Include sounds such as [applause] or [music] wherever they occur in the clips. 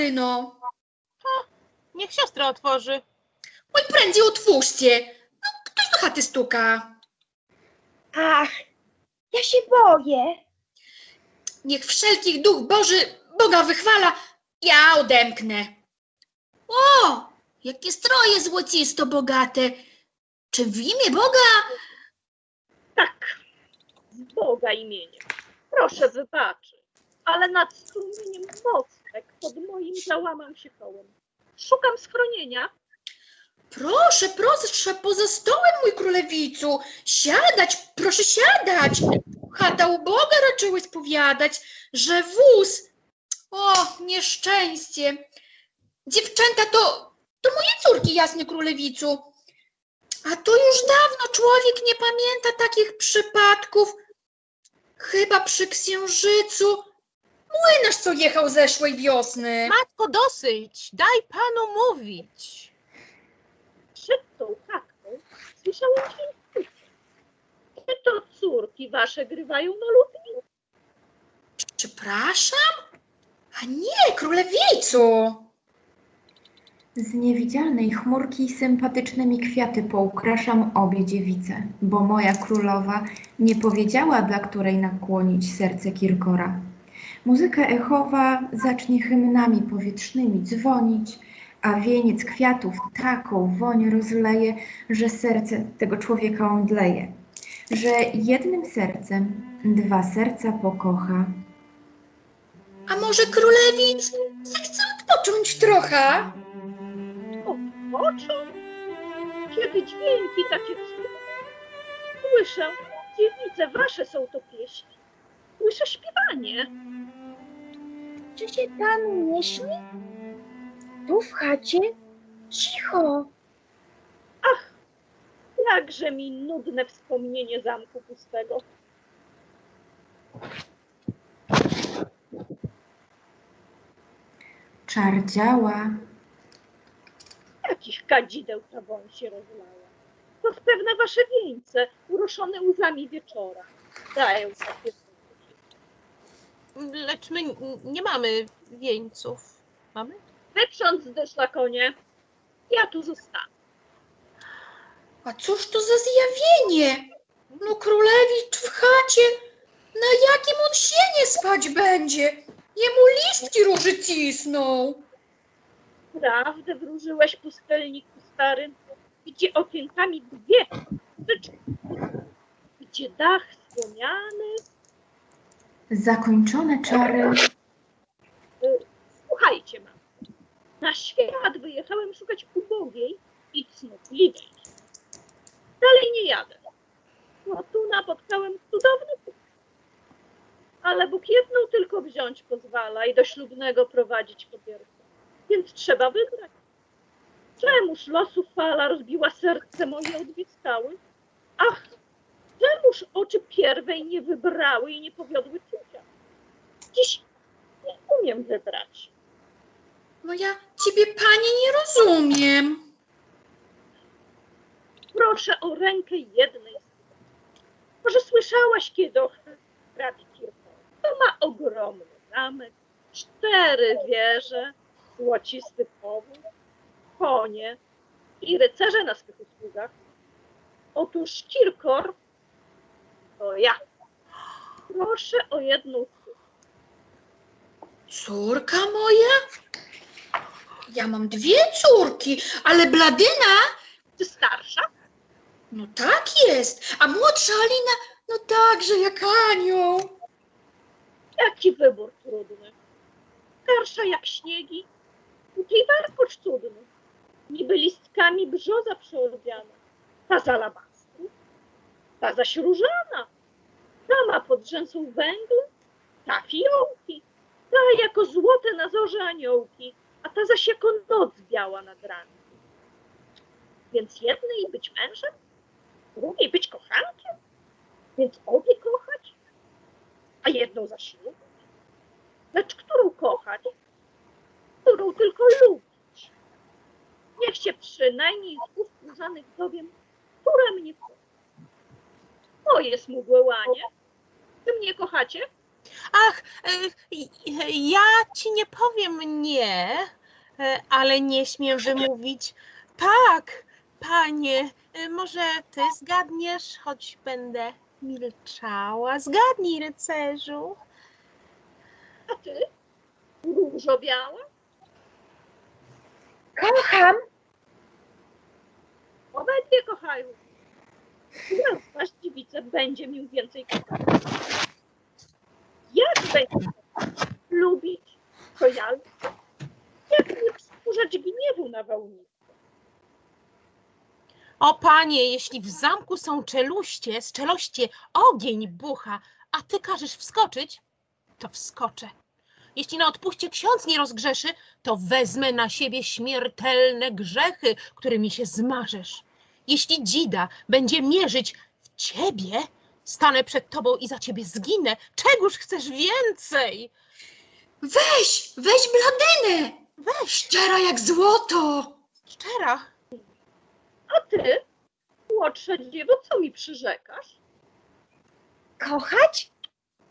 Otwórz, Bladyno. Niech siostra otworzy. Oj, prędzej otwórzcie. No, ktoś do chaty stuka. Ach, ja się boję. Niech wszelkich duch Boży Boga wychwala, ja odemknę. O, jakie stroje złocisto bogate. Czy w imię Boga? Tak, z Boga imieniem. Proszę wybaczyć, ale nad strumieniem mostek pod moim załamam się kołem. Szukam schronienia. Proszę, proszę, poza stołem, mój królewicu. Siadać, proszę siadać. Chata u Boga raczyły spowiadać, że wóz. O, nieszczęście. Dziewczęta to, to moje córki, jasny królewicu. A to już dawno człowiek nie pamięta takich przypadków. Chyba przy księżycu. Młynarz, co jechał zeszłej wiosny. Matko, dosyć! Daj panu mówić. Przed tą chatką słyszałam dźwięk kucy. Czy to córki wasze grywają na lutni? Przepraszam? A nie, królewicu. Z niewidzialnej chmurki sympatycznymi kwiaty poukraszam obie dziewice, bo moja królowa nie powiedziała, dla której nakłonić serce Kirkora. Muzyka echowa zacznie hymnami powietrznymi dzwonić, a wieniec kwiatów taką woń rozleje, że serce tego człowieka omdleje, że jednym sercem dwa serca pokocha. A może królewic zechce odpocząć trochę? Oczą? Kiedy dźwięki takie? Słyszę, dziewice wasze są to pieśni. Słyszę śpiewanie. Czy się panu nie śni? Tu w chacie? Cicho. Jakże mi nudne wspomnienie zamku pustego. Czar działa, Jakich kadzideł ta woń się rozlała. To wpewne wasze wieńce, uroszone łzami wieczora. Dają takie Lecz my nie mamy wieńców. Mamy? Wyprząc do szlakonie. Ja tu zostanę. A cóż to za zjawienie? No królewicz w chacie, na jakim on sienie spać będzie? Jemu listki róży cisną. Prawdę wróżyłeś pustelniku stary, gdzie okienkami dwie gdzie dach słomiany. Zakończone czary. Słuchajcie, mam. Na świat wyjechałem szukać ubogiej i cnotliwej. Dalej nie jadę. No tu napotkałem cudowny. Ale Bóg jedną tylko wziąć pozwala i do ślubnego prowadzić kobietę. Więc trzeba wybrać. Czemuż losu fala rozbiła serce moje o dwie skały? Ach, czemuż oczy pierwej nie wybrały i nie powiodły czucia? Dziś nie umiem wybrać. No ja ciebie, panie, nie rozumiem. Proszę o rękę jednej z. Może słyszałaś kiedy o hrabie Kirchhoff? To ma ogromny zamek, cztery wieże, złocisty powóz, konie i rycerze na swych usługach. Otóż Kirkor to ja. Proszę o jedną. Córka moja? Ja mam dwie córki, ale Bladyna, Czy starsza? no tak jest, a młodsza Alina, no także jak anioł. Jaki wybór trudny. Starsza jak śniegi, tej warkocz cudny. Niby listkami brzoza przeordziana. Ta z alabastru, ta zaś różana. Ta ma pod rzęsą węgle, ta fiołki. Ta jako złote na zorze aniołki, a ta zaś jako noc biała nad rankiem. Więc jednej być mężem, drugiej być kochankiem, więc obie kochać, a jedną zaślubić. Lecz którą kochać? Którą tylko lubić. Niech się przynajmniej z ust różanych dowiem, która mnie kocha. To jest mu Czy mnie kochacie? Ach, e, e, ja ci nie powiem nie, e, ale nie śmiem wymówić tak, panie. Może ty zgadniesz, choć będę milczała. Zgadnij, rycerzu. A ty? Różo biała? Kocham. Obydwie kochają. Która z was dziewice będzie mi więcej kochać? Jak będzie lubić, lubię. Jak nie wzburzać gniewu na wałnicy? O panie, jeśli w zamku są czeluście, z czeluście ogień bucha, a ty każesz wskoczyć, to wskoczę. Jeśli na odpuście ksiądz nie rozgrzeszy, to wezmę na siebie śmiertelne grzechy, którymi się zmarzesz. Jeśli dzida będzie mierzyć w ciebie, stanę przed tobą i za ciebie zginę. Czegóż chcesz więcej? Weź, weź bladynę! Weź, Szczera jak złoto! szczera. A ty, młodsza dziewo, co mi przyrzekasz? Kochać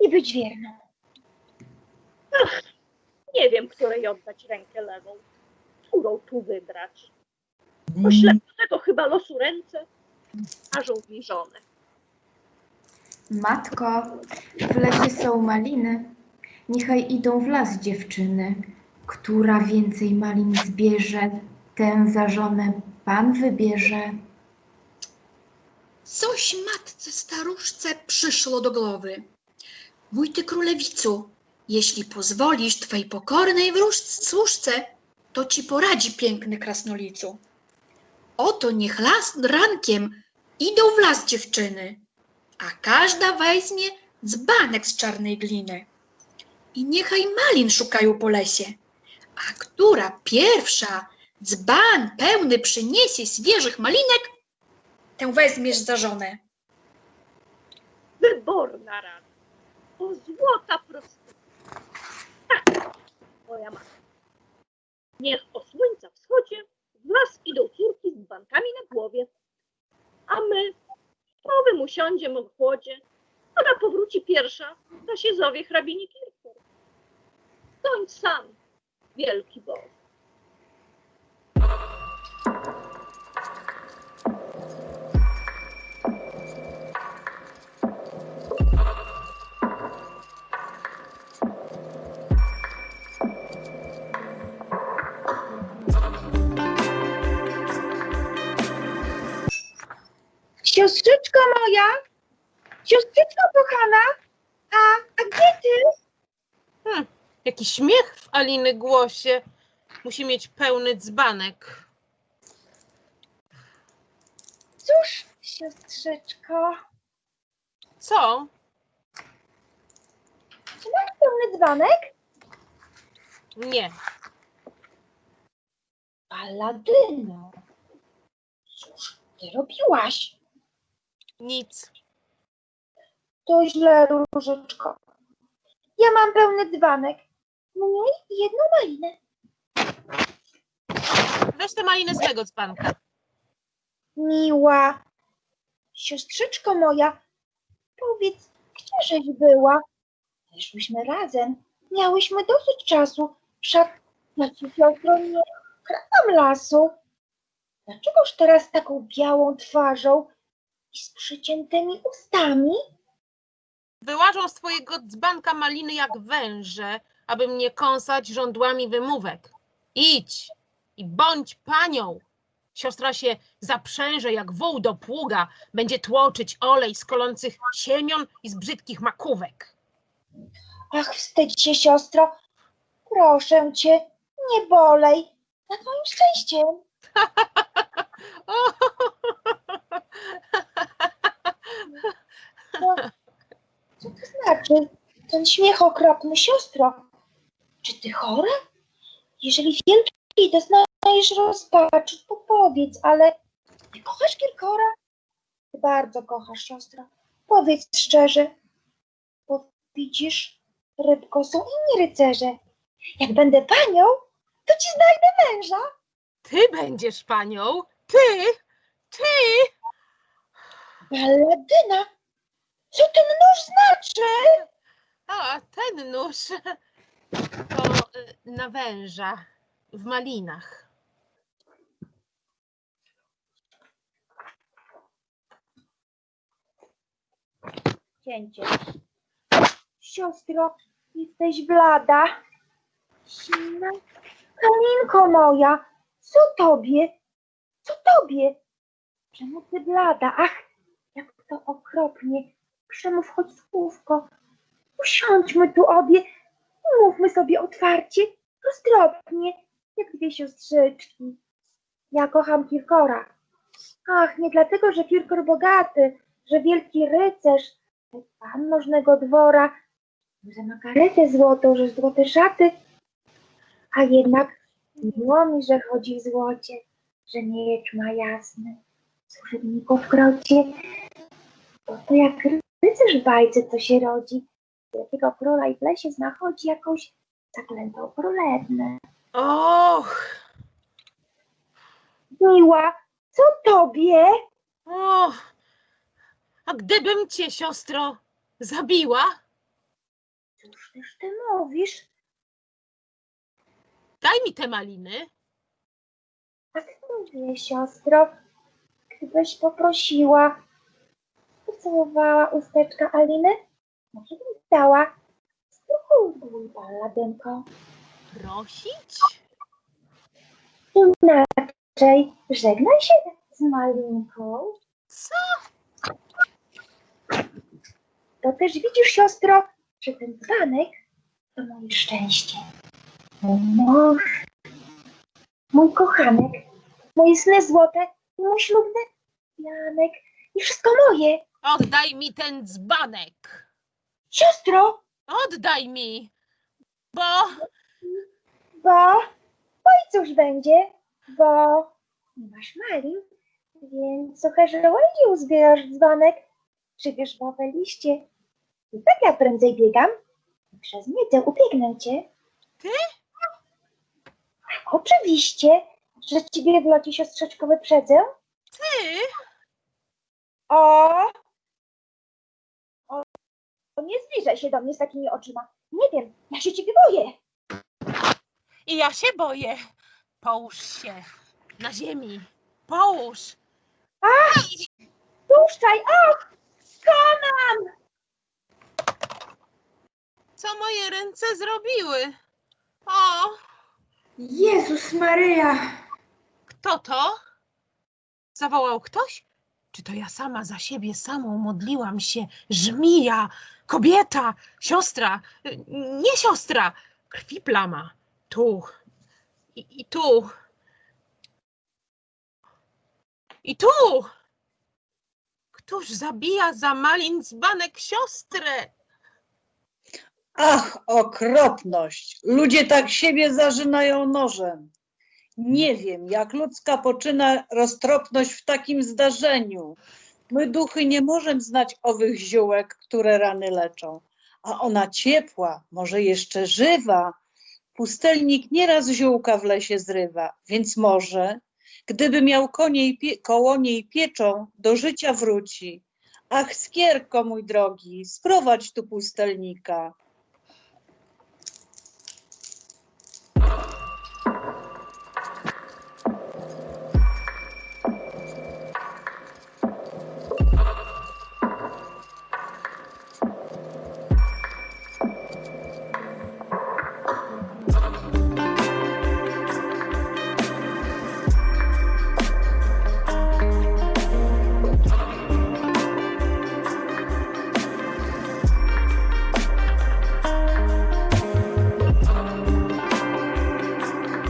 i być wierną. Nie wiem, której oddać rękę lewą. Którą tu wybrać? Oślepionego chyba losu ręce, a żołnierzone. Matko, w lesie są maliny. Niechaj idą w las dziewczyny. Która więcej malin zbierze, tę za żonę Pan wybierze. Coś matce staruszce przyszło do głowy. Mój ty królewicu, jeśli pozwolisz twej pokornej wróż- służce, to ci poradzi piękny krasnolicu. Oto niech las rankiem idą w las dziewczyny, a każda weźmie dzbanek z czarnej gliny. I niechaj malin szukają po lesie, a która pierwsza dzban pełny przyniesie świeżych malinek, tę weźmiesz za żonę. Wyborna rada. O złota prostytutka. Tak, moja matka. Niech o słońca wschodzie w las idą córki z bankami na głowie, a my nowym usiądziem o chłodzie, ona powróci pierwsza, da się zowie hrabini Kirchner. Bądź sam, wielki Boże. Siostrzyczko moja, siostrzyczko kochana, a, a gdzie ty? Jaki śmiech w Aliny głosie. Musi mieć pełny dzbanek. Cóż, siostrzyczko, Co? czy masz pełny dzbanek? Nie. Paladyno, cóż ty robiłaś? Nic. To źle, różyczko. Ja mam pełny dzbanek, mniej i jedną malinę. Weź tę malinę z mego dzbanka. Miła, siostrzyczko moja, powiedz, gdzieżeś była? Wyszłyśmy razem, miałyśmy dosyć czasu, wszak ja ci siostro nie kradam lasu. Dlaczegoż teraz taką białą twarzą i z przyciętymi ustami? Wyłażą z twojego dzbanka maliny jak węże, aby mnie kąsać żądłami wymówek. Idź i bądź panią. Siostra się zaprzęże jak wół do pługa, będzie tłoczyć olej z kolących siemion i z brzydkich makówek. Ach, wstydź się, siostro. Proszę cię, nie bolej. Na twoim szczęściem. [laughs] [laughs] Co to znaczy? Ten śmiech okropny, siostro. Czy ty chora? Jeżeli wielkiej doznajesz rozpaczy, to powiedz, ale ty kochasz Kirkora? Ty bardzo kochasz, siostro. Powiedz szczerze. Bo widzisz, rybko, są inni rycerze. Jak będę panią, to ci znajdę męża. Ty będziesz panią, ty, ty. Balladyna? Co ten nóż znaczy? A, ten nóż to y, na węża w malinach. Cięcie. Siostro, jesteś blada. Zimna. Kalinko moja, co tobie? Co tobie? Czemu ty blada? Ach, jak to okropnie. Przemów choć słówko. Usiądźmy tu obie. Mówmy sobie otwarcie, roztropnie, jak dwie siostrzyczki. Ja kocham Kirkora. Ach, nie dlatego, że Kirkor bogaty, że wielki rycerz, pan możnego dwora, że ma karetę złotą, że złote szaty, a jednak miło mi, że chodzi w złocie, że miecz ma jasny, służebniku w krocie, bo to jak rycerz w bajce, co się rodzi, wielkiego króla i w lesie znachodzi jakąś zaklętą królewnę. Och, Miła, co tobie? o, a gdybym cię, siostro, zabiła, Cóż też ty mówisz? daj mi te maliny. Tak mówię, siostro. Gdybyś poprosiła, pocałowała usteczka Aliny, może bym dała. Spróbuj, paladynko. Prosić? Inaczej żegnaj się z malinką. Co? To też widzisz, siostro, że ten dzbanek to moje szczęście. Mój mąż, mój kochanek, moje sny złote, mój ślubny Janek i wszystko moje. Oddaj mi ten dzbanek. Siostro, Oddaj mi, bo bo, bo i cóż będzie, bo nie masz malin, więc suche żołędzie uzbierasz w dzbanek, przybierz nowe liście. I tak ja prędzej biegam, i przez miedzę ubiegnę cię. Ty? Oczywiście, że ciebie w locie siostrzeczko wyprzedzę. ty o! Nie zbliżaj się do mnie z takimi oczyma. Nie wiem, ja się ciebie boję. i ja się boję. Połóż się na ziemi. Połóż. Puszczaj, och! Skonam! Co moje ręce zrobiły? O, Jezus Maryja! kto to? Zawołał ktoś? Czy to ja sama za siebie samą modliłam się? Żmija, kobieta, siostra, nie siostra, krwi plama. Tu i, i tu. I tu! Któż zabija za malin dzbanek siostrę? Ach, okropność! Ludzie tak siebie zażynają nożem. Nie wiem, jak ludzka poczyna roztropność w takim zdarzeniu. My duchy nie możemy znać owych ziółek, które rany leczą. A ona ciepła, może jeszcze żywa. Pustelnik nieraz ziółka w lesie zrywa, więc może, gdyby miał konie koło niej pieczą, do życia wróci. Ach, skierko mój drogi, sprowadź tu pustelnika.